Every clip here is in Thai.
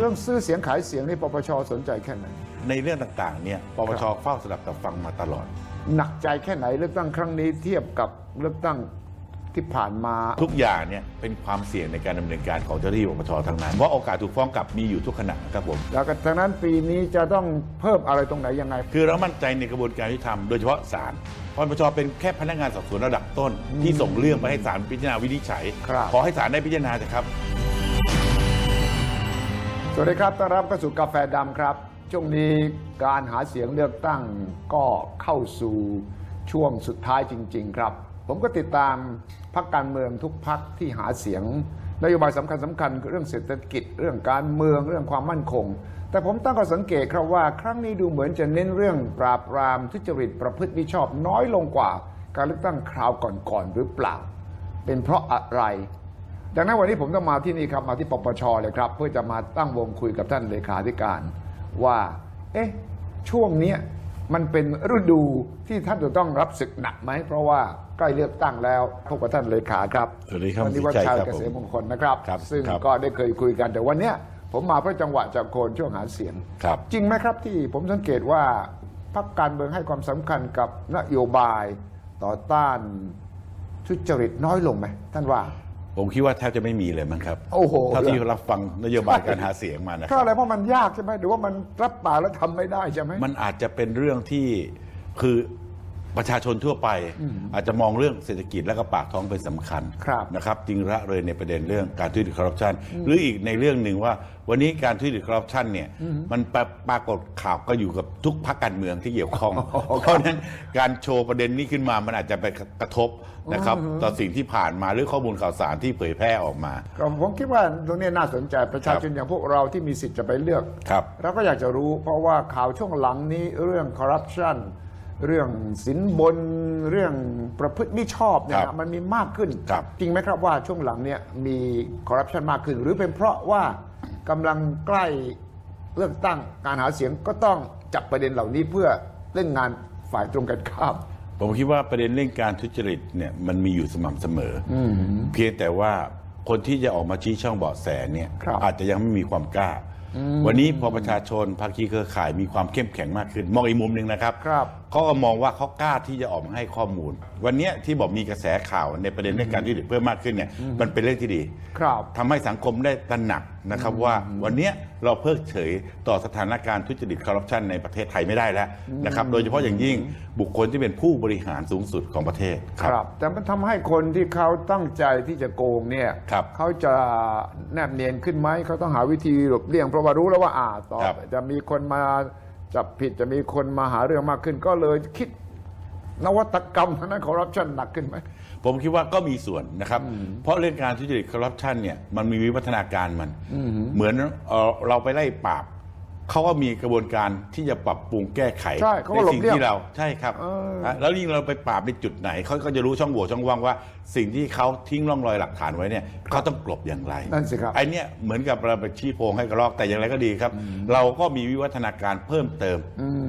เรื่องซื้อเสียงขายเสียงนี่ปปชสนใจแค่ไหนในเรื่องต่างๆเนี่ยปปชเฝ้าสดับตับฟังมาตลอด หนักใจแค่ไหนเลือกตั้งครั้งนี้เทียบกับเลือกตั้งที่ผ่านมาทุกอย่างเนี่ยเป็นความเสี่ยงในการดำเนินการของเจ้าหน้าที่ปปชทั้งนั้นเพราะโอกาสถูกฟ้องกลับมีอยู่ทุกขณะครับผมแล้วก็ทางนั้นปีนี้จะต้องเพิ่มอะไรตรงไหนยังไง คือเรามั่นใจในกระบวนการยุติธรรมโดยเฉพาะศาลปปชเป็นแค่พนักงานสอบสวนระดับต้น ที่ส่งเรื่องไปให้ศาลพิจารณาวินิจฉัยครับขอให้ศาลได้พิจารณาเถอะครับ สวัสดีครับ ต้อนรับเข้าสู่กาแฟดำครับ ช่วงนี้การหาเสียงเลือกตั้งก็เข้าสู่ช่วงสุดท้ายจริง ๆ ครับ ผมก็ติดตามพักการเมืองทุกพักที่หาเสียง นโยบายสำคัญสำคัญคือเรื่องเศรษฐกิจ เรื่องการเมืองเรื่องความมั่นคง แต่ผมตั้งข้อสังเกตครับว่า ครั้งนี้ดูเหมือนจะเน้นเรื่องปราบปรามทุจริตประพฤติมิชอบน้อยลงกว่า การเลือกตั้งคราวก่อนๆหรือเปล่า เป็นเพราะอะไร ดังนั้นวันนี้ผมต้องมาที่นี่ครับมาที่ปปชเลยครับ เพื่อจะมาตั้งวงคุยกับท่านเลขาธิการ ว่า เอ๊ะ ช่วงเนี้ยมันเป็นฤดูที่ท่านจะต้องรับศึกหนักไหม เพราะว่าใกล้เลือกตั้งแล้วพบกับท่านเลขาครับสวัสดีครับวันนี้ว่าชัยชัยครับเกษมผมมงคลนะครับครับซึ่งครับก็ได้เคยคุยกันแต่วันเนี้ยผมมาเพื่อจังหวะจากโคนช่วงหาเสียงครับจริงไหมครับที่ผมสังเกตว่าพรรคการเมืองให้ความสำคัญกับนโยบายต่อต้านทุจริตน้อยลงไหมท่านว่า ผมคิดว่าแทบจะไม่มีเลยมั้งครับโอ้โห เท่าที่รับฟังนโยบายการหาเสียงมานะคก็รับ อะไรเพราะมันยากใช่ไหมหรือว่ามันรับปากแล้วทำไม่ได้ใช่ไหม มันอาจจะเป็นเรื่องที่คือ ประชาชนทั่วไปอาจจะมองเรื่องเศรษฐกิจและก็ปากท้องเป็นสำคัญครับนะครับจึงละเลยในประเด็นเรื่องการทุจริตคอร์รัปชันหรืออีกในเรื่องหนึ่งว่า วันนี้การทุจริตคอร์รัปชันเนี่ยมันปราปรากฏข่าวก็อยู่กับทุกพรรคการเมืองที่เกี่ยวข้อง เพราะฉะนั้นการโชว์ประเด็นนี้ขึ้นมามันอาจจะไปกระทบนะครับต่อสิ่งที่ผ่านมาหรือข้อมูลข่าวสารที่เผยแพร่ออกมา ก็ผมคิดว่าตรงนี้น่าสนใจประชาชนอย่างพวกเราที่มีสิทธิ์จะไปเลือกครับเราก็อยากจะรู้ เพราะว่าข่าวช่วงหลังนี้เรื่องคอร์รัปชัน เรื่องสินบนเรื่องประพฤติมิชอบเนี่ยครับนะมันมีมากขึ้น ครับจริงไหมครับว่าช่วงหลังเนี่ยมีคอร์รัปชันมากขึ้น หรือเป็นเพราะว่ากำลังใกล้เลือกตั้งการหาเสียงก็ต้องจับประเด็นเหล่านี้เพื่อเล่นงานฝ่ายตรงกันข้าม ผมคิดว่าประเด็นเรื่องการทุจริตเนี่ยมันมีอยู่สม่ำเสมออเพียงแต่ว่าคนที่จะออกมาชี้ช่องเบาะแสเนี่ยครับ อาจจะยังไม่มีความกล้า วันนี้พอประชาชนภาคีเครือข่ายมีความเข้มแข็งมากขึ้น มองอีกมุมหนึ่งนะครับ ครับ เขาก็มองว่าเขากล้าที่จะออกมาให้ข้อมูล วันเนี้ยที่บอกมีกระแสข่าวในประเด็นเรื่องการทุจริตเพิ่มมากขึ้นเนี่ยมันเป็นเรื่องที่ดีครับ ทำให้สังคมได้ตระหนักนะครับว่าวันเนี้ยเราเพิกเฉยต่อสถานการณ์ทุจริตคอร์รัปชันในประเทศไทยไม่ได้แล้วนะครับโดยเฉพาะอย่างยิ่งบุคคลที่เป็นผู้บริหารสูงสุดของประเทศ ครับ แต่มันทำให้คนที่เขาตั้งใจที่จะโกงเนี่ยครับเขาจะแนบเนียนขึ้นไหมเขาต้องหาวิธีหลบเลี่ยงเพราะว่ารู้แล้วว่าอ่าต่อครับ จะมีคนมา จับผิดจะมีคนมาหาเรื่องมากขึ้น ก็เลยคิดนวัตกรรมทางนั้นคอร์รัปชันหนักขึ้นไหม ผมคิดว่าก็มีส่วนนะครับ เพราะเรื่องการทุจริตคอร์รัปชันเนี่ยมันมีวิวัฒนาการมัน เหมือนเอ่อเราไปไล่ปราบ เขาก็มีกระบวนการที่จะปรับปรุงแก้ไขใช่เขาก็หลบสิ่งเลี่ยงที่เราใช่ครับเอออะแล้วยิ่งเราไปปราบในจุดไหนเขาก็จะรู้ช่องโหว่ช่องว่างว่า สิ่งที่เขาทิ้งร่องรอยหลักฐานไว้เนี่ยเขาต้องกลบอย่างไร นั่นสิครับ ไอเนี้ยเหมือนกับเราไปชี้โพรงให้กระรอกแต่อย่างไรก็ดีครับ เราก็มีวิวัฒนาการเพิ่มเติม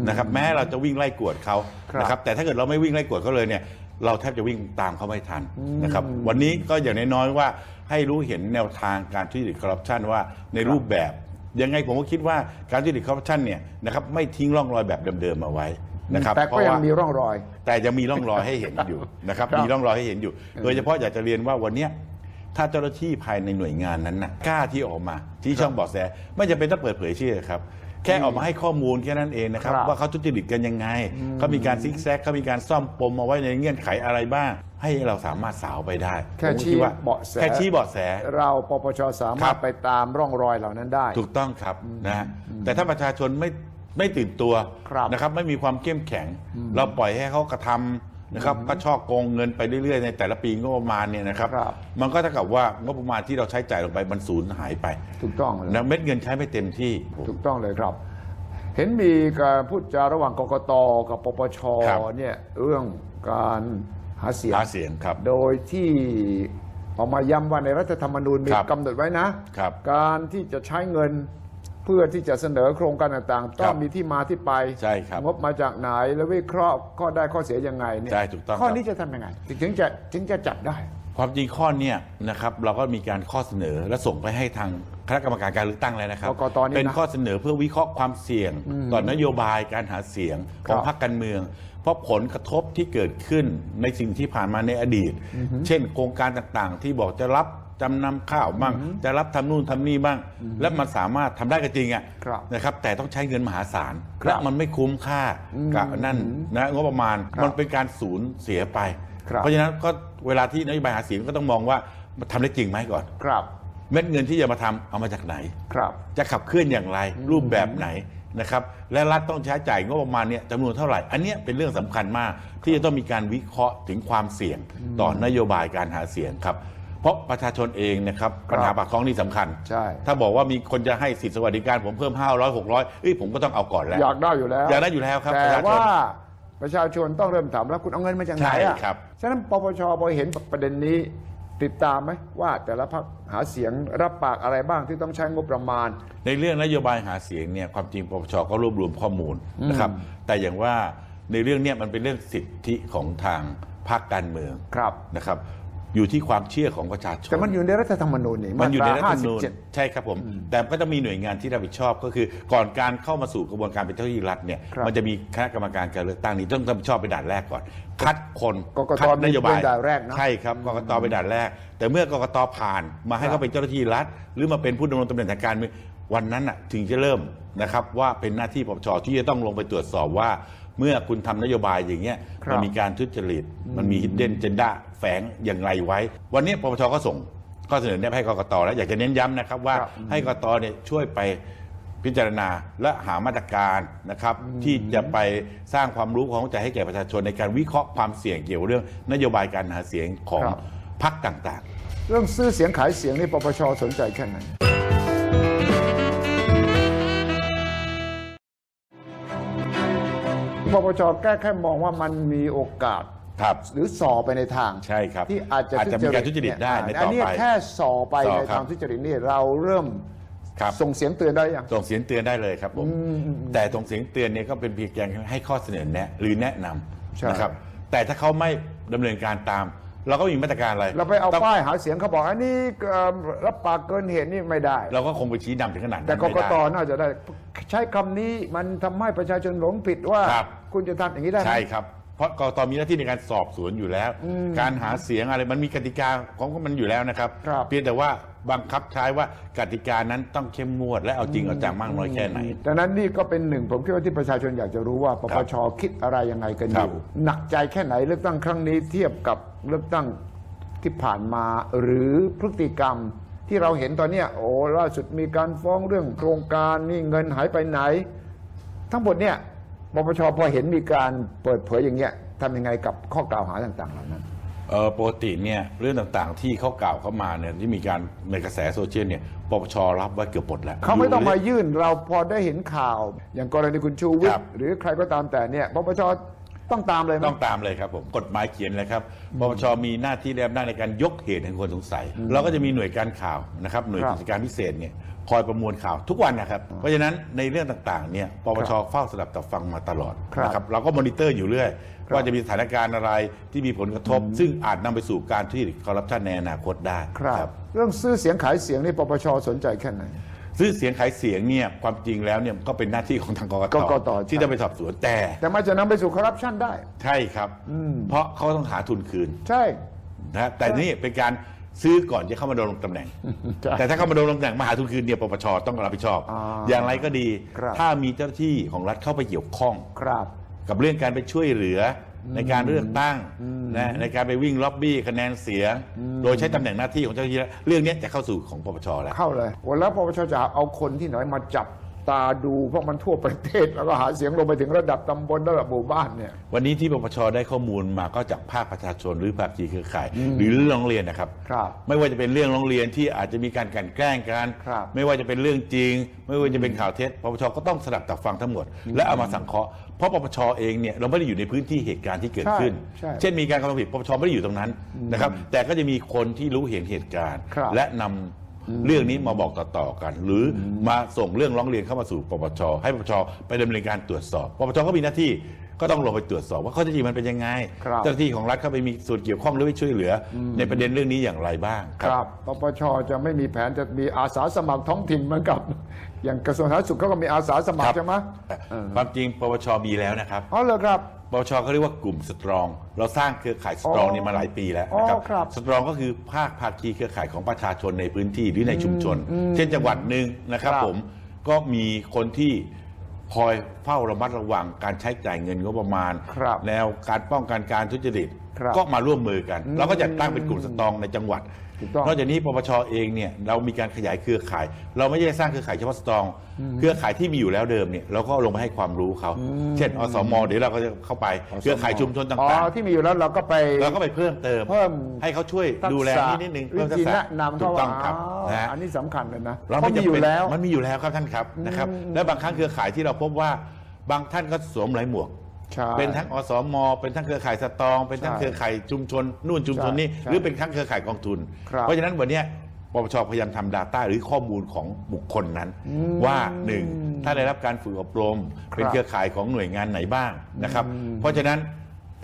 นะครับแม้เราจะวิ่งไล่กวดเขาครับนะครับแต่ถ้าเกิดเราไม่วิ่งไล่กวดเขาเลยเนี่ยเราแทบจะวิ่งตามเขาไม่ทันนะครับวันนี้ก็อย่างน้อยๆว่าให้รู้เห็นแนวทางการทุจริตคอร์รัปชันว่าในรูปแบบ ยังไงผมก็คิดว่าการทุจริตคอร์รัปชันเนี่ยนะครับไม่ทิ้งร่องรอยแบบเดิมๆเอาไว้นะครับแต่เพก็ราะยังว่ามีร่องรอย แต่ยังมีร่องรอยให้เห็นอยู่นะครับครับมีร่องรอยให้เห็นอยู่ โดยเฉพาะอยากจะเรียนว่าวันเนี้ยถ้าเจ้าหน้าที่ภายในหน่วยงานนั้นนะกล้าที่ออกมาที่ช่องเบาะแสไม่จำเป็นต้องเปิดเผยชื่อครับ แค่ออกมาให้ข้อมูลแค่นั้นเองนะครับ ครับว่าเขาทุจริตกันยังไงเขามีการซิกแซกเขามีการซ่อมปมเอาไว้ในเงื่อนไขอะไรบ้าง ให้เราสามารถสาวไปได้แค่ผมชี้ดว่าเบาะแส แค่ชี้เบาะแส เราปปชสาคมารรัถบไปตามร่องรอยเหล่านั้นได้ ถูกต้องครับนะฮะแต่ถ้าประชาชนไม่ไม่ตื่นตัวครับนะครับ ไม่มีความเข้มแข็ง เราปล่อยให้เขากระทำ นะครับก็ชอบโกงเงินไปเรื่อยๆในแต่ละปีงบประมาณเนี่ยนะครับ ครับ มันก็เท่ากับว่างบประมาณที่เราใช้จ่ายลงไปมันสูญหายไปถูกต้องเลย นะเม็ดเงินใช้ไม่เต็มที่ ถูกต้องเลยครับ เห็นมีการพูดจาระหว่างกกตกับปปชครับ เนี่ยเรื่องการหาเสียง หาเสียงครับ โดยที่ออกมาย้ำว่าในรัฐธรรมนูญมีครับกำหนดไว้นะ ครับการที่จะใช้เงิน เพื่อที่จะเสนอโครงการต่างๆ ต้องมีที่มาที่ไปใช่ครับงบมาจากไหนแล้ววิเคราะห์ข้อได้ข้อเสียยังไงเนี่ยใช่ถูกต้องข้อครับนี้จะทำยังไงถึงจะถึงจะจับได้ ความจริงข้อเนี้ยนะครับเราก็มีการข้อเสนอและส่งไปให้ทางคณะกรรมการการเลือกตั้งแล้วนะครับ กกตนี่นะเป็นข้อเสนอเพื่อวิเคราะห์ความเสี่ยง ต่อนโยบายการหาเสียงของครับพรรคการเมือง เพราะผลกระทบที่เกิดขึ้นในสิ่งที่ผ่านมาในอดีต เช่น โครงการต่างๆ ที่บอกจะรับ จำนำข้าวบ้าง จะรับทำนู่นทำนี่บ้าง และมันสามารถทำได้ก็จริงอะครับนะครับ แต่ต้องใช้เงินมหาศาลครับและมันไม่คุ้มค่ากับนั่นนะงบประมาณครับมันเป็นการสูญเสียไป ครับเพราะฉะนั้นก็เวลาที่นโยบายหาเสียงก็ต้องมองว่ามันทำได้จริงไหมก่อน ครับ เม็ดเงินที่จะมาทำเอามาจากไหน ครับ จะขับเคลื่อนอย่างไรรูปแบบไหนนะครับและรัฐต้องใช้จ่ายงบประมาณเนี่ยจำนวนเท่าไหร่ อันเนี้ยเป็นเรื่องสำคัญมาก ที่จะต้องมีการวิเคราะห์ถึงความเสี่ยงต่อนโยบายการหาเสียงครับ เพราะประชาชนเองนะครับปัญหาปากท้องนี่สำคัญ ใช่ ถ้าบอกว่ามีคนจะให้สิทธิสวัสดิการผมเพิ่ม 500 600เอ้ยผมก็ต้องเอาก่อนแล้ว อยากได้อยู่แล้ว อยากได้อยู่แล้วครับแต่ประชาชน ว่าประชาชนต้องเริ่มถามแล้วคุณเอาเงินมาจากไหนใช่อะครับ ฉะนั้นปปชพอเห็นประเด็นนี้ ติดตามไหมว่าแต่ละพรรคหาเสียงรับปากอะไรบ้างที่ต้องใช้งบประมาณ ในเรื่องนโยบายหาเสียงเนี่ยความจริงปปชก็รวบรวมข้อมูลนะครับ แต่อย่างว่าในเรื่องเนี้มันเป็นเรื่องสิทธิของทางภาคการเมืองครับนะครับ อยู่ที่ความเชื่อของประชาชนแต่มันอยู่ในรัฐธรรมนูญนี่มันอยู่ในารัตฐธรรมนูญ57ใช่ครับผม แต่ก็จะมีหน่วยงานที่รับผิดชอบ ก็คือก่อนการเข้ามาสู่กระบวนการเป็นเจ้าหน้าที่รัฐเนี่ยครับมันจะมีคณะกรรมการการเลือกตั้งนี้ต้องรับผิดชอบเป็นด่านแรกก่อน คัดคนกกตคัดนโยบายเป็นด่านแรกนะใช่ครับกกตเป็นด่านแรก แต่เมื่อกกตผ่านมาให้ครับเขาเป็นเจ้าหน้าที่รัฐ หรือมาเป็นผู้ดำรงตำแหน่งทางการเมืองวันนั้นน่ะถึงจะเริ่มนะครับว่าเป็นหน้าที่ปปชที่จะต้องลงไปตรวจสอบว่า เมื่อคุณทำนโยบายอย่างเงี้ยครับมันมีการทุจริตมันมี hidden agenda แฝงอย่างไรไว้ วันนี้ปปชก็ส่งข้อเสนอแนะให้กกตแล้วอยากจะเน้นย้ำนะครับว่าครับให้กกตเนี่ยช่วยไปพิจารณาและหามาตรการนะครับ ที่จะไปสร้างความรู้ความเข้าใจให้แก่ประชาชนในการวิเคราะห์ความเสี่ยงเกี่ยวกับเรื่องนโยบายการหาเสียงของครับพรรคต่างเรื่องซื้อเสียงขายเสียงนี่ปปชสนใจแค่ไหนปปชแก้แค่มองว่ามันมีโอกาสๆ ครับ หรือส่อไปในทางใช่ครับที่อาจจะอาจจะมีการทุจริตได้ในเนี่ยต่ออันนี้ไปแค่ส่อไปส่อในครับทางทุจริตนี่เราเริ่มครับ ส่งเสียงเตือนได้ยัง ส่งเสียงเตือนได้เลยครับผม แต่ส่งเสียงเตือนเนี่ยก็เป็นเพียงการให้ข้อเสนอแนะหรือแนะนใช่ำนะครับ แต่ถ้าเขาไม่ดำเนินการตาม เราก็มีมาตรการอะไรเราไปเอาต้องป้ายหาเสียงเขาบอกอันนี้เอ่อรับปากเกินเหตุนี่ไม่ได้ เราก็คงไปชี้นำถึงขนาดนั้นแต่กไม่กได้ตน่าจะได้ ใช้คำนี้มันทำให้ประชาชนหลงผิดว่า ครับ คุณจะทำอย่างนี้ได้ไหม ใช่ครับ เพราะกตมีหน้าที่ในการสอบสวนอยู่แล้ว การหาเสียงอะไรมันมีกติกาของมันอยู่แล้วนะครับครับ เพียงแต่ว่าบังคับใช้ว่ากติกานั้นต้องเข้มงวด และเอาจริงเอาจังมากน้อยแค่ไหน ดังนั้นนี่ก็เป็นหนึ่งผมคิดว่าที่ประชาชนอยากจะรู้ว่าปปชคิดอะไรยังไงกันอครับยู่ หนักใจแค่ไหนเลือกตั้งครั้งนี้เทียบกับเลือกตั้งที่ผ่านมาหรือพฤติกรรมที่เราเห็นตอนเนี้ยโอ้ล่าสุดมีการฟ้องเรื่องโครงการนี่เงินหายไปไหน ทั้งหมดเนี่ย ปปชพอเห็นมีการเปิดเผยอย่างเงี้ยทำยังไงกับข้อกล่าวหาต่างๆเหล่านั้น เออปกติเนี่ยเรื่องต่างๆที่เขากล่าวเข้ามาเนี่ยที่มีการในกระแสโซเชียลเนี่ยปปชรับไว้เกือบหมดแล้ว เขาไม่ต้องมายู่ยื่นเราพอได้เห็นข่าว อย่างกรณีคุณชูวิทครัย์บหรือใครก็ตามแต่เนี่ยปปช ต้องตามเลยไหม ต้องตามเลยครับผมกฎหมายเขียนเลยครับปปชมีหน้าที่และอำนาจในการยกเหตุแห่งคนสงสัย เราก็จะมีหน่วยการข่าวนะครับหน่วยครับกิจการพิเศษเนี่ยคอยประมวลข่าวทุกวันนะครับเพราะฉะนั้นในเรื่องต่างๆเนี่ยปปชเฝ้าสดับตับฟังมาตลอดครับนะครับเราก็มอนิเตอร์อยู่เรื่อยครับว่าจะมีสถานการณ์อะไรที่มีผลกระทบ ซึ่งอาจนำไปสู่การทุจริตคอร์รัปชันในอนาคตได้ ครับ เรื่องซื้อเสียงขายเสียงนี่ปปชสนใจแค่ไหน ซื้อเสียงขายเสียงเนี่ยความจริงแล้วเนี่ยก็เป็นหน้าที่ของทางกกกกตที่จะไปสอบสวนแต่ แต่มันจะนำไปสู่คอร์รัปชันได้ ใช่ครับ เพราะเขาต้องหาทุนคืนใช่นะฮะแต่นี่เป็นการซื้อก่อนจะเข้ามาดำรงตำแหน่ง ใช่แต่ถ้าเข้ามาดำรงตำแหน่งมาหาทุนคืนเนี่ยปปชต้องรับผิดชอบ อ่าอย่างไรก็ดี ครับ ถ้ามีเจ้าหน้าที่ของรัฐเข้าไปเกี่ยวข้อง ครับ กับเรื่องการไปช่วยเหลืออ ในการเลือกตั้งนะในการไปวิ่งล็อบบี้คะแนนเสียง โดยใช้ตำแหน่งหน้าที่ของเจ้าหน้าที่รัฐเรื่องนี้จะเข้าสู่ของปปชแล้วเข้าเลยวันแล้วปปชจะเอาคนที่ไหนมาจับ ตาดู เพราะมันทั่วประเทศ แล้วก็หาเสียงลงไปถึงระดับตำบลระดับหมู่บ้านเนี่ย วันนี้ที่ปปชได้ข้อมูลมาก็จากภาคประชาชนหรือภาคีเครือข่าย หรือเรื่องร้องเรียนนะครับ ครับไม่ว่าจะเป็นเรื่องร้องเรียนที่อาจจะมีการกลั่นแกล้งกัน ครับไม่ว่าจะเป็นเรื่องจริง ไม่ว่าจะเป็นข่าวเท็จปปชก็ต้องสดับตับฟังทั้งหมด และเอามาสังเคราะห์เพราะปปชเองเนี่ยเราไม่ได้อยู่ในพื้นที่เหตุการณ์ที่เกิดขึ้น ใช่ใช่เช่นมีการกระทำผิดปปชไม่ได้อยู่ตรงนั้นนะครับแต่ก็จะมีคนที่รู้เห็นเหตุการณ์ ครับ และนำ เรื่องนี้มาบอกต่อๆกัน หรืออมาส่งเรื่องร้องเรียนเข้ามาสู่ปปชให้ปปชไปดำเนินการตรวจสอบปปชก็มีหน้าที่ก็ต้องลงไปตรวจสอบว่าข้อเท็จจริงมันเป็นยังไงครับเจ้าหน้าที่ของรัฐเข้าไปมีส่วนเกี่ยวข้องหรือไปช่วยเหลืออในประเด็นเรื่องนี้อย่างไรบ้าง ครับปปชจะไม่มีแผนจะมีอาสาสมัครท้องถิ่นเหมือนกับ อย่างกระทรวงสาธารณสุขเขาก็มีอาสาสมัคครัรบใช่ไหมความจริงปปชมีแล้วนะครับอ๋อเลยครับปปชเขาเรียกว่ากลุ่มสตรอง เราสร้างเครือข่ายสตรองอ๋อนี่มาหลายปีแล้วนะครับอ๋อครับสตรองก็คือภาคภาคีเครือข่ายของประชาชนในพื้นที่หรือในชุมชน เช่นจังหวัดหนึ่งนะครับครับผมก็มีคนที่คอยเฝ้าระมัดระวังการใช้จ่ายเงินงบประมาณ ครับแนวการป้องกันการทุจริต ครับก็มาร่วมมือกัน เราก็จะตั้งเป็นกลุ่มสตรองในจังหวัด ถูกต้องนอกจากนี้ปปชเองเนี่ยเรามีการขยายเครือข่าย เราไม่ได้สร้างเครือข่ายเฉพาะสตรอง เครือข่ายที่มีอยู่แล้วเดิมเนี่ยเราก็ลงไปให้ความรู้เขา เช่นอสมเดี๋ยวเราก็จะเข้าไปเครือข่ายชุมชนอ๋ต่างอที่มีอยู่แล้วเราก็ไปๆเราก็ไปเพิ่มเติมเพิ่มให้เขาช่วยดูแลทักษะนิดนิดนึงวิเพิ่มทัธีกษะแนะนำถูเขากต้องครับอ๋อนะฮะอันนี้สำคัญเลยนะเราเพราะไม่มีจำอยู่เป็นแล้วมันมีอยู่แล้วครับท่านครับนะครับและบางครั้งเครือข่ายที่เราพบว่าบางท่านก็สวมหลายหมวก ใช่เป็นทั้งอสมเป็นทั้งเครือข่ายสตรอง เป็นทั้งใช่เครือข่ายชุมชนนู่นชุมชนนี่ใช่หรือเป็นทั้งเครือข่ายกองทุน ครับเพราะฉะนั้นวันเนี้ยปปชพยายามทำ Data หรือข้อมูลของบุคคลนั้น ว่าหนึ่งถ้าได้รับการฝึกอบรม เป็นเครือข่ายของหน่วยงานไหนบ้างนะครับ เพราะฉะนั้น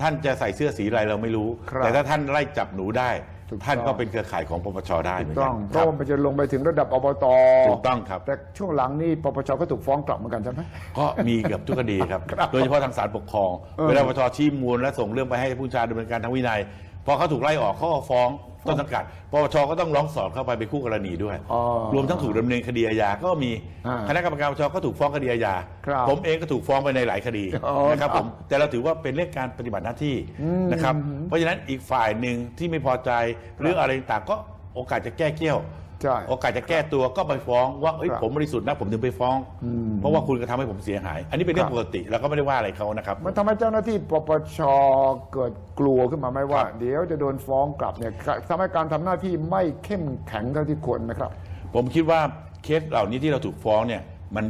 ท่านจะใส่เสื้อสีอะไรเราไม่รู้ ครับ แต่ถ้าท่านไล่จับหนูได้ ถูกต้อง ท่านก็เป็นเครือข่ายของปปชได้เหมือนต้กัอนงเพครัราะบว่ามันจะลงไปถึงระดับอบตถูกต้องครับ แต่ช่วงหลังนี่ปปชก็ถูกฟ้องกลับเหมือนกันใช่ไหม ก็มีเกือบทุกคดีครับครับโดยเฉพาะทางศาลปกครองเออเวลาปปชชี้มูลและส่งเรื่องไปให้ผู้บัญชาดำเนินการทางวินัย พอเขาถูกไล่ออกเขาก็ฟ้องต้นสังกัดปปชก็ต้องร้องสอบเข้าไปเป็นคู่กรณีด้วย อ๋อรวมทั้งถูกดำเนินคดีอาญาก็มีอ่าคณะกรรมการปปชก็ถูกฟ้องคดีอาญาครับผมเองก็ถูกฟ้องไปในหลายคดีอ๋อนะครับคผรับมแต่เราถือว่าเป็นเรื่องการปฏิบัติหน้าที่นะครับเพราะฉะนั้นอีกฝ่ายหนึ่งที่ไม่พอใจหรืออะไรต่างๆก็โอกาสจะแก้เกี้ยว ใช่โอกาสจะแก้ตัวก็ไปฟ้องว่าเอ้ยครับผมบริสุทธิ์นะผมถึงไปฟ้องเพราะว่าคุณกระทำให้ผมเสียหาย อันนี้เป็นเรื่อคงรับปกติเราก็ไม่ได้ว่าอะไรเขานะครับ มันทำให้เจ้าหน้าที่ปปชเกิดกลัวขึ้นมาไหมว่าครับเดี๋ยวจะโดนฟ้องกลับเนี่ยทำให้การทำหน้าที่ไม่เข้มแข็งเท่าที่ควรไหมครับ ผมคิดว่าเคสเหล่านี้ที่เราถูกฟ้องเนี่ยมัน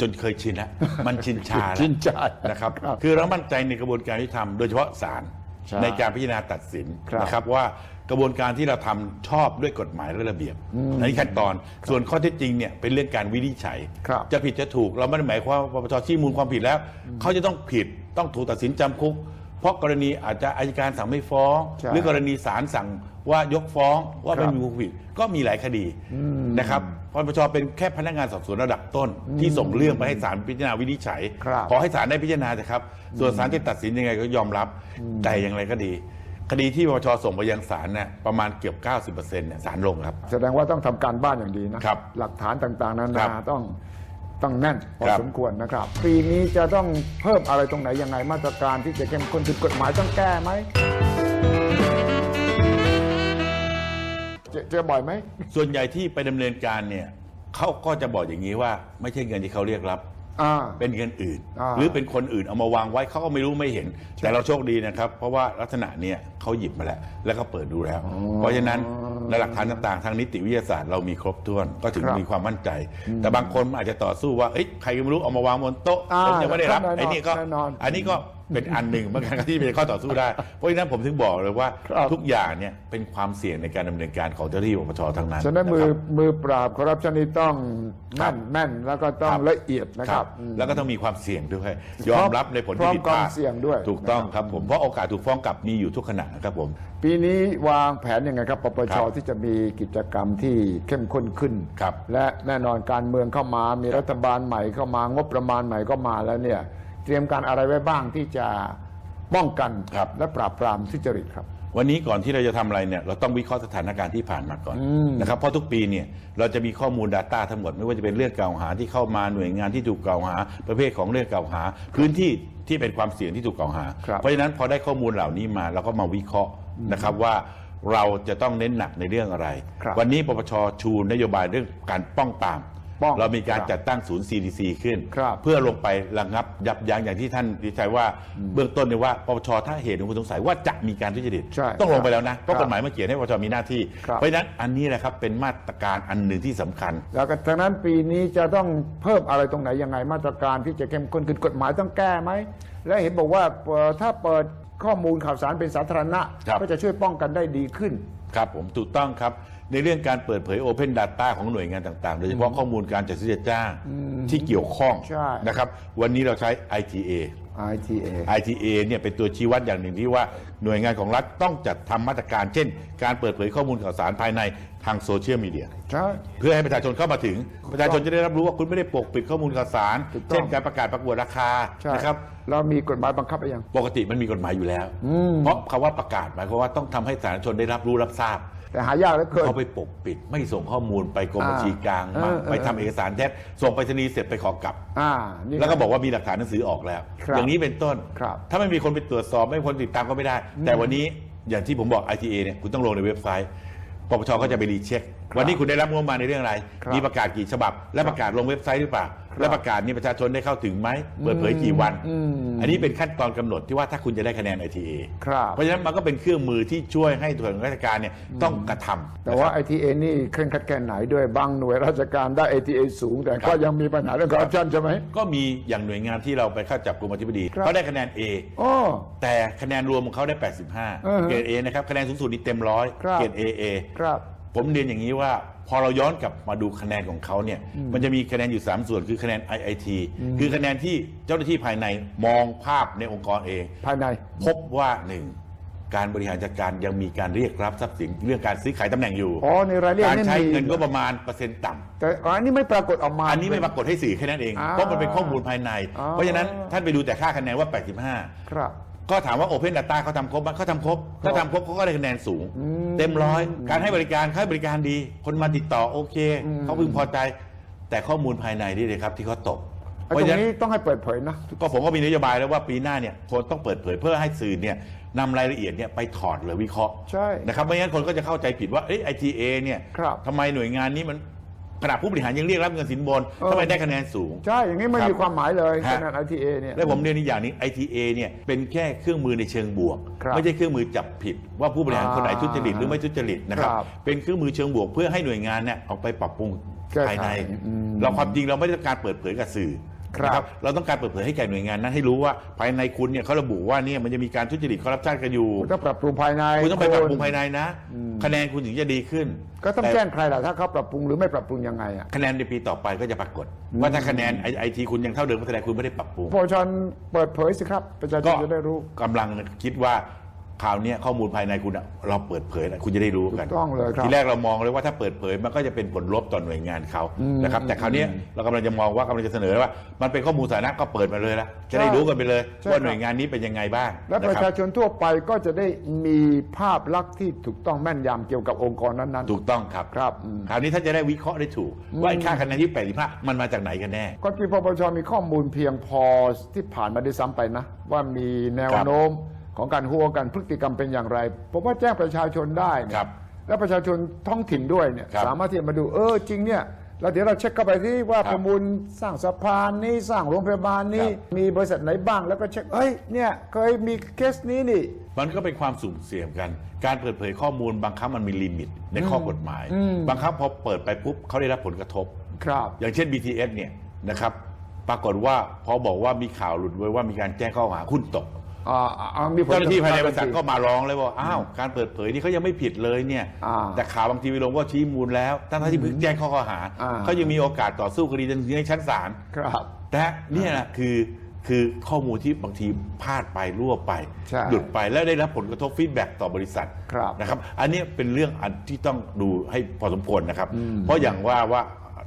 จนเคยชินแล้ว มันชินชาแล้วชินชานะครับครับคือเรามั่นใจในกระบวนการยุติธรรมโดยเฉพาะศาล ใช่ในการพิจารณาตัดสินครับนะครับว่ากระบวนการที่เราทำชอบด้วยกฎหมายและระเบียบในขั้นตอนส่วนข้อเท็จจริงเนี่ยเป็นเรื่องการวินิจฉัย ครับ จะผิดจะถูกเราไม่ได้หมายความว่าปปชชี้มูลความผิดแล้ว เขาจะต้องผิดต้องถูกตัดสินจำคุก เพราะกรณีอาจจะอายการสั่งไม่ฟ้อง ใช่ หรือกรณีศาลสั่ง ว่ายกฟ้องว่าครัไม่บมีความผิดก็มีหลายคดีนะครับปปชเป็นแค่พนักงานสอบสวนระดับต้น ที่ส่งเรื่องไปให้ศาลพิจารณาวินิจฉัย ครับขอให้ศาลได้พิจารณาเถอะครับ ส่วนศาลจะตัดสินยังไงก็ยอมรับแต่อย่างไรก็ดี คดีที่ปปชส่งไปยังศาลเนี่ยประมาณเกือบ 90%เนี่ยศาลลงครับ แสดงว่าต้องทำการบ้านอย่างดีนะครับหลักฐานต่างๆนาครันาบต้องต้องแน่นพอครับ สมควรนะครับ ปีนี้จะต้องเพิ่มอะไรตรงไหนยังไงมาตรการที่จะเข้มข้นคือกฎหมายต้องแก้ไหม เจอเจอบ่อยไหม ส่วนใหญ่ที่ไปดำเนินการเนี่ยเขาก็จะบอกอย่างนี้ว่า ไม่ใช่เงินที่เขาเรียกรับ อ่า เป็นเงินอื่น อ่า หรือเป็นคนอื่นเอามาวางไว้เขาก็ไม่รู้ไม่เห็น แต่เราโชคดีนะครับ เพราะว่าลักษณะเนี้ยเขาหยิบมาแล้ว แล้วก็เปิดดูแล้ว เพราะฉะนั้นในหลักฐานต่างๆ ทางนิติวิทยาศาสตร์เรามีครบถ้วนก็ถึงครับมีความมั่นใจ แต่บางคนอาจจะต่อสู้ว่าเอ้ยใครก็ไม่รู้เอามาวางบนโต๊ะอ่าผมยังไม่ได้รับแน่นอนไอ้นี่ก็แน่นอน อันนี้ก็ เป็นอันหนึ่งเหมือนกันที่เป็นข้อต่อสู้ได้ เพราะฉะนั้นผมถึงบอกเลยว่าครับ ทุกอย่างเนี่ยเป็นความเสี่ยงในการดำเนินการของเจ้าหน้าที่ปปชทั้งนั้นฉะนั้นมือครับ มือปราบคอร์รัปชันนี้ต้องครัแม่บนแม่นแล้วก็ต้องครับ ละเอียดนะคครัรับบ แล้วก็ต้องมีความเสี่ยงด้วย ยอมรับในผลพร้ที่อมผิดพลาความดเสี่ยงด้วย ถูกต้องนะครับครับผมเพราะโอกาสถูกฟ้องกลับมีอยู่ทุกขณะนะครับผม ปีนี้วางแผนยังไงครับปปคชรับที่จะมีกิจกรรมที่เข้มข้นขึ้น ครับและแน่นอนการเมืองเข้ามา มีรัฐบาลใหม่เข้ามางบประมาณใหม่ก็มาแล้วเนี่ย เตรียมการอะไรไว้บ้างที่จะป้องกันครับ และปราบปรามทุจริตครับ วันนี้ก่อนที่เราจะทำอะไรเนี่ยเราต้องวิเคราะห์สถานการณ์ที่ผ่านมาก่อนนะครับเพราะทุกปีเนี่ยเราจะมีข้อมูล Data ทั้งหมดไม่ว่าจะเป็นเรื่องกล่าวหาที่เข้ามาหน่วยงานที่ถูกกล่าวหา ประเภทของเรื่องกล่าวหา พื้นที่ที่เป็นความเสี่ยงที่ถูกกล่าวหา ครับ เพราะฉะนั้นพอได้ข้อมูลเหล่านี้มาเราก็มาวิเคราะห์นะครับว่าเราจะต้องเน้นหนักในเรื่องอะไร ครับ วันนี้ปปชชูนโยบายเรื่องการป้องปราม ป้องเรามีการครับจัดตั้งศูนย์ CDC ขึ้น ครับเพื่อลงไประงับยับยั้งอย่างที่ท่านดีใจว่าเบื้องต้นเนี่ยว่าปปชถ้าเหตุของคุณสงสัยว่าจะมีการทุจริตใช่ต้องลงไปแล้วนะเพราะครับกฎหมายมาเขียนให้ปปชมีหน้าที่ ครับ เพราะฉะนั้นอันนี้แหละครับเป็นมาตรการอันหนึ่งที่สำคัญ แล้วก็จากนั้นปีนี้จะต้องเพิ่มอะไรตรงไหนยังไงมาตรการที่จะเข้มข้นขึ้นกฎหมายต้องแก้ไหม และเห็นบอกว่าเอ่อถ้าเปิดข้อมูลข่าวสารเป็นสาธารณะ ครับ ก็จะช่วยป้องกันได้ดีขึ้น ครับผมถูกต้องครับ ในเรื่องการเปิดเผย Open Data ของหน่วยงานต่างๆ โดยเฉพาะข้อมูลการจัดซื้อจัดจ้างที่เกี่ยวข้องใช่ นะครับ วันนี้เราใช้ ITA ITA ITA เนี่ยเป็นตัวชี้วัดอย่างหนึ่งที่ว่าหน่วยงานของรัฐต้องจัดทำมาตรการ เช่น การเปิดเผยข้อมูลข่าวสารภายในทางโซเชียลมีเดีย ใช่ เพื่อให้ประชาชนเข้ามาถึง ประชาชนจะได้รับรู้ว่าคุณไม่ได้ปกปิดข้อมูลข่าวสาร ถูกต้อง เช่นการประกาศประกวดราคาใช่นะครับ เรามีกฎหมายบังคับไปยัง ปกติมันมีกฎหมายอยู่แล้ว เพราะคำว่าประกาศหมายความว่าต้องทำให้สาธารณชนได้รับรู้รับทราบ แต่หายากเหลือเกิน เขาไปปกปิดไม่ส่งข้อมูลไปกรมอ่าบัญชีกลางมาเออเออ ไปทำเอกสารเท็จส่งไปรษณีย์เสร็จไปขอกลับ อ่านี่ แล้วก็บอกว่ามีหลักฐานหนังสือออกแล้ว ครับอย่างนี้เป็นต้น ครับถ้าไม่มีคนไปตรวจสอบไม่มีคนติดตามก็ไม่ได้ แต่วันนี้อย่างที่ผมบอก ITA เนี่ยคุณต้องลงในเว็บไซต์ปปชก็จะไปรีเช็ค วันนี้คุณได้รับงบประมาณในเรื่องอะไร ครับมีประกาศกี่ฉบับ และประกาศลงเว็บไซต์หรือเปล่า และประกาศนี้ประชาชนได้เข้าถึงไหมเปิดเผยกี่วันอืมอันนี้เป็นขั้นตอนกำหนดที่ว่าถ้าคุณจะได้คะแนน ITA ครับเพราะฉะนั้นมันก็เป็นเครื่องมือที่ช่วยให้ส่วนราชการเนี่ยต้องกระทำแต่ว่านะครับ ITA นี่เคร่งครัดแค่ไหนด้วยบางหน่วยราชการได้ ITA สูง แต่ครัก็บยังมีปัญหาเรื่องคอร์รัปชันใช่ไหมก็มีอย่างหน่วยงานที่เราไปเข้าจับกลุ่มอธิบดีครับเขาได้คะแนน A โอ้แต่คะแนนรวมของเขาได้เออ85 เกรด A นะครับคะแนนสูงสุดนี่เต็มร้อยครับเกรด AA ครับผมเรียนอย่างนี้ว่า พอเราย้อนกลับมาดูคะแนนของเขาเนี่ยมันจะมีคะแนนอยู่ 3 ส่วนคือคะแนน IIT คือคะแนนที่เจ้าหน้าที่ภายในมองภาพในองค์กรเอง ภายใน พบว่าหนึ่งการบริหารจัดการยังมีการเรียกรับทรัพย์สินเรื่องการซื้อขายตำแหน่งอยู่อ๋อในรายละเอียดการนี่ใช้มีเงินก็ประมาณเปอร์เซ็นต์ต่ำ แต่อันนี้ไม่ปรากฏออกมา อันนี้ไม่ปรากฏให้สื่อแค่นั้นเอง อ่าเพราะมันเป็นข้อมูลภายในอ๋อเพราะฉะนั้นท่านไปดูแต่ค่าคะแนนว่าครับ85 ก็ถามว่า Open Data เขาทำครบไหมเขาทำครบถ้าทำครบเขาก็ได้คะแนนสูง เต็มร้อยการให้บริการเขาให้บริการดี คนมาติดต่อโอเค เขาพึงพอใจ แต่ข้อมูลภายในนี่เลยครับที่เขาตกไอ้ตรงนี้ต้องให้เปิดเผยนะก็ผมก็มีนโยบายแล้วว่าปีหน้าเนี่ยคนต้องเปิดเผยเพื่อให้สื่อเนี่ยนำรายละเอียดเนี่ยไปถอดหรือวิเคราะห์ใช่นะครับไม่งั้นคนก็จะเข้าใจผิดว่าเอ้ไอทีเอเนี่ยครับทำไมหน่วยงานนี้มัน ขณะผู้บริหารยังเรียกรับเงินสินบนเออ ทำไมได้คะแนนสูง ใช่อย่างนี้ไม่ครับมีความหมายเลยฮะ ขนาด ITA เนี่ย และผมเรียนอีกอย่างหนี้ ITA เนี่ยเป็นแค่เครื่องมือในเชิงบวก ครับไม่ใช่เครื่องมือจับผิด ว่าผู้บริหารคนไหนทุจริตหรือไม่ทุจริตนะครับครับเป็นเครื่องมือเชิงบวกเพื่อให้หน่วยงานเนี่ยเอาไปปรับปรุงแก้ไขภายใน อืม เราความจริงเราไม่ได้ต้องการเปิดเผยกับสื่อ ครับนะเราต้องการเปิดเผยให้แก่หน่วยงานนั้นให้รู้ว่าภายในคุณเนี่ยเขาระบุว่าเนี่ยมันจะมีการทุจริตคอร์รัปชันกันอยู่คุณต้องปรับปรุงภายใน คุณต้องไปปรับปรุงณภายในนะคะแนนคุณถึงจะดีขึ้น ก็ต้องแต่แจ้งใครล่ะถ้าเขาปรับปรุงหรือไม่ปรับปรุงยังไงอะคะแนนในปีต่อไปก็จะปรากฏ ว่าถ้าคะแนนไอทีคุณยังเท่าเดิมก็แสดงคุณไม่ได้ปรับปรุงปปชเปิดเผยสิครับประชาชก็นจะได้รู้กำลังคิดว่า ข่าวเนี้ยข้อมูลภายในคุณอะเราเปิดเผยแล้วคุณจะได้รู้กันถูกต้องเลยครับทีแรกเรามองเลยว่าถ้าเปิดเผยมันก็จะเป็นผลลบต่อหน่วยงานเขานะครับแต่คราวเนี้ยเรากำลังจะมองว่ากำลังจะเสนอว่า มันเป็นข้อมูลสาธารณะก็เปิดมาเลยละจะได้รู้กันไปเลยใช่ว่าครับหน่วยงานนี้เป็นยังไงบ้างและนประคบชาชนทั่วไปก็จะได้มีภาพลักษณ์ที่ถูกต้องแม่นยำเกี่ยวกับองค์กรนั้น ถูกต้องครับครับอืมคราวนี้ท่านจะได้วิเคราะห์ได้ถูก ว่าไอ้ค่าคะแนนที่85มันมาจากไหนกันแน่ ๆก็ที่ปปชมีข้อมูลเพียงพอที่ผ่านมาด้วยซ้ำไปนะ ว่ามีแนวโน้ม ของการหัวกันพฤติกรรมเป็นอย่างไรผมว่าแจ้งประชาชนได้เนี่ยครับและประชาชนท้องถิ่นด้วยเนี่ยครับสามารถที่จะมาดูเออจริงเนี่ยแล้วเดี๋ยวเราเช็คเข้าไปที่ว่าครับประมูลสร้างสะพานนี้สร้างโรงพยาบาลนี้ ครับ มีบริษัทไหนบ้างแล้วก็เช็คเอ้ยเนี่ยเคยมีเคสนี้นี่ มันก็เป็นความสุ่มเสี่ยงกัน การเปิดเผยข้อมูลบางครั้งมันมีลิมิตในข้อกฎหมาย บางครั้งพอเปิดไปปุ๊บเขาได้รับผลกระทบ ครับ อย่างเช่น BTS เนี่ยนะครับ ปรากฏว่าพอบอกว่ามีข่าวหลุดไว้ว่ามีการแจ้งข้อหาหุ้นตก อ่าอ่ามีผล เจ้าหน้าที่ภายในบริษัททันทีก็มาร้องเลยว่าอ้าวการเปิดเผยนี่เขายังไม่ผิดเลยเนี่ย อ่าแต่ข่าวบางทีไปลงว่าชี้มูลแล้วทั้งๆที่เพิ่งแจ้งข้อกล่าวหาอ่า เขายังมีโอกาสต่อสู้คดีจนถึงในชั้นศาล ครับ แต่เนี่ยแหละคือคือข้อมูลที่บางทีพลาดไปรั่วไปใช่หลุดไปแล้วได้รับผลกระทบฟีดแบ็กต่อบริษัทครับนะครับ อันนี้เป็นเรื่องอันที่ต้องดูให้พอสมควรนะครับ เพราะอย่างว่าว่า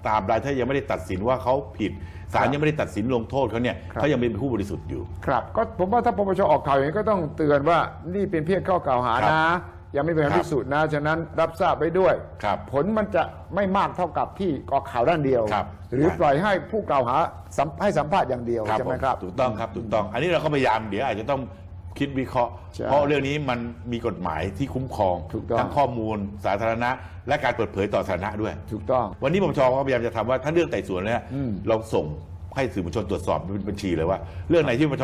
ตามรายถ้ายังไม่ได้ตัดสินว่าเขาผิด ศาลยังไม่ได้ตัดสินลงโทษเขาเนี่ยครับ เขายังเป็นผู้บริสุทธิ์อยู่ ครับก็ผมว่าถ้าปปชออกข่าวอย่างนี้ก็ต้องเตือนว่านี่เป็นเพียงข้อกล่าวหาครับนะยังไม่เป็นการครับพิสูจน์นะฉะนั้นรับทราบไว้ด้วย ครับผลมันจะไม่มากเท่ากับที่ออกข่าวด้านเดียว ครับหรือครับ ปล่อยให้ผู้กล่าวหาสัมให้สัมภาษณ์อย่างเดียวครับใช่ไหมผมครับ ถูกต้องครับถูกต้อง อันนี้เราก็พยายามเดี๋ยวอาจจะต้อง คิดวิเคราะห์ ใช่เพราะเรื่องนี้มันมีกฎหมายที่คุ้มครองถูกต้อง ทั้งข้อมูลสาธารณะ และการเปิดเผยต่อสาธารณะด้วย ถูกต้อง วันนี้ปปชก็พยายามจะทำว่าถ้าเรื่องไต่สวนเนี่ยอืม เราส่งให้สื่อมวลชนตรวจสอบเป็นบัญชีเลยว่า เรื่องไหนที่ปปช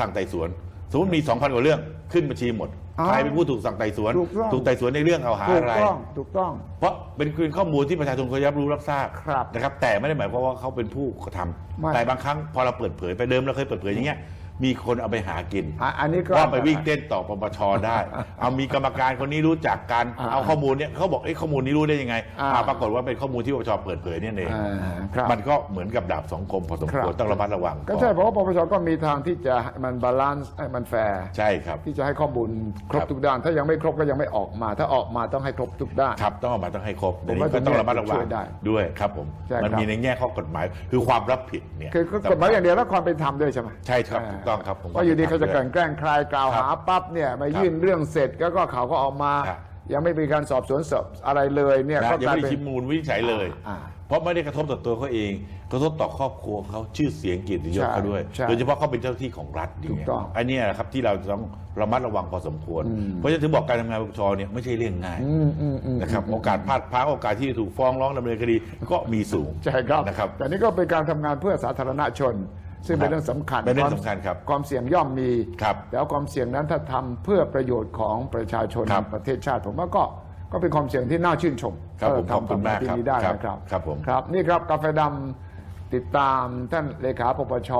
สั่งไต่สวน สมมติมี 2,000 กว่าเรื่องขึ้นบัญชีหมดอ๋อใครเป็นผู้ถูกสั่งไต่สวนถูกต้องถูกไต่สวนในเรื่องเอาหาถูกอะไร ต้องถูกต้อง เพราะเป็นคืนข้อมูลที่ประชาชนควรรับรู้รับทราบครับนะครับแต่ไม่ได้หมายความว่าเขาเป็นผู้กระทำไม่ แต่บางครั้งพอเราเปิดเผยไปเดิมเราเคยเปิดเผยอย่างเงี้ย มีคนเอาไปหากินอะอันนี้ก็ ว่าไปวิ่งเต้นต่อปปชได้ เอามีกรรมการคนนี้รู้จักกันอ่าเอาข้อมูลเนี่ยเขาบอกไอ้ยข้อมูลนี้รู้ได้ยังไงอ่าอ่าปรากฏว่าเป็นข้อมูลที่ปปชเปิดเผยเนี่ยเองอ่าครับมันก็เหมือนกับดาบสองคมพอสมครัควรบ ต้องระมัดระวังก็ใช่เพราะว่าปปชก็มีทางที่จะให้มันบาลานซ์ให้มันแฟร์ใช่ครับ ที่จะให้ข้อมูลครบครับ ทุกด้าน ถ้ายังไม่ครบก็ยังไม่ออกมา ถ้าออกมาต้องให้ครบทุกด้าน ครับต้องออกมาต้องให้ครบผมเดี๋ยวนี้ว่าก็ต้องระมัดระวัช่งวยได้ด้วยครับผมใช่มันครับมีในแง่ข้อกฎหมายคือความรับผิดเนี่ยคือคือกฎหมายอย่างเดียวแล้วความเป็นธรรมด้วยใช่ไหม ใช่ครับถูกต้องครับผมเพราะอยู่ดีเขาจะกลั่นแกล้งใครกล่าวหาครับปั๊บเนี่ยมายื่นเรื่องเสร็จแล้วก็เขาก็ออกมาครับยังไม่มีการสอบสวนสอบอะไรเลยเนี่ยนะก็ยังกลายไม่ได้เป็น ชิมมูลวินิจฉัยเลย อ่าเพราะไม่ได้กระทบต่อตัวเขาเอง กระทบต่อครอบครัวเขาชื่อเสียงเกียรติยศเขาด้วย ใช่โดยเฉพาะเขาเป็นเจ้าที่ของรัฐถูกต้องย่าเยอันเนี้ยนะครับที่เราต้องระมัดระวังพอสมควร เพราะฉะนั้นถึงบอกการทำงานปปชเนี่ยไม่ใช่เรื่องง่ายอืมอืมอืมนะครับโอกาสพลาดพลั้งโอกาสที่จะถูกฟ้องร้องดำเนินคดีก็มีสูงใช่ครับนะครับ แต่นี่ก็เป็นการทำงานเพื่อสาธารณชน ซึ่งเป็นเรื่องสำคัญเป็นเรื่องสำคัญครับความเสี่ยงย่อมมีครับแต่ว่าความเสี่ยงนั้นถ้าทำเพื่อประโยชน์ของประชาชนครับประเทศชาติ ผมว่าก็ก็เป็นความเสี่ยงที่น่าชื่นชมครับผมเขอบคุณมากทำตที่ครับนี้ได้ครับนะครับครับผมครับนี่ครับกาแฟดำติดตามท่านเลขาปปช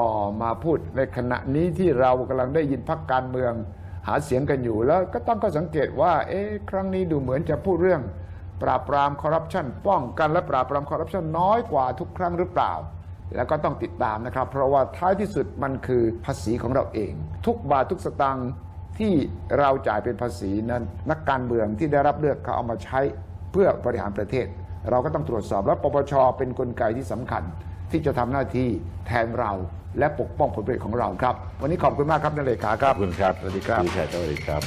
มาพูดในขณะนี้ที่เรากำลังได้ยินพักการเมืองหาเสียงกันอยู่แล้วก็ต้องก็สังเกตว่าเอ๊ะครั้งนี้ดูเหมือนจะพูดเรื่อง ปราบปรามคอร์รัปชันป้องกันและปราบปรามคอร์รัปชันน้อยกว่าทุกครั้งหรือเปล่า แล้วก็ต้องติดตามนะครับ เพราะว่าท้ายที่สุดมันคือภาษีของเราเอง ทุกบาททุกสตางค์ที่เราจ่ายเป็นภาษีนั้นนักการเมืองที่ได้รับเลือกเขาเอามาใช้เพื่อบริหารประเทศ เราก็ต้องตรวจสอบและปปชเป็นนกลไกที่สำคัญ ที่จะทำหน้าที่แทนเราและปกป้องผลประโยชน์ของเราครับ วันนี้ขอบคุณมากครับท่านเลขาคขรัอบบคุณครับสวัสดีครับพี่ชัยสวัสดีครับ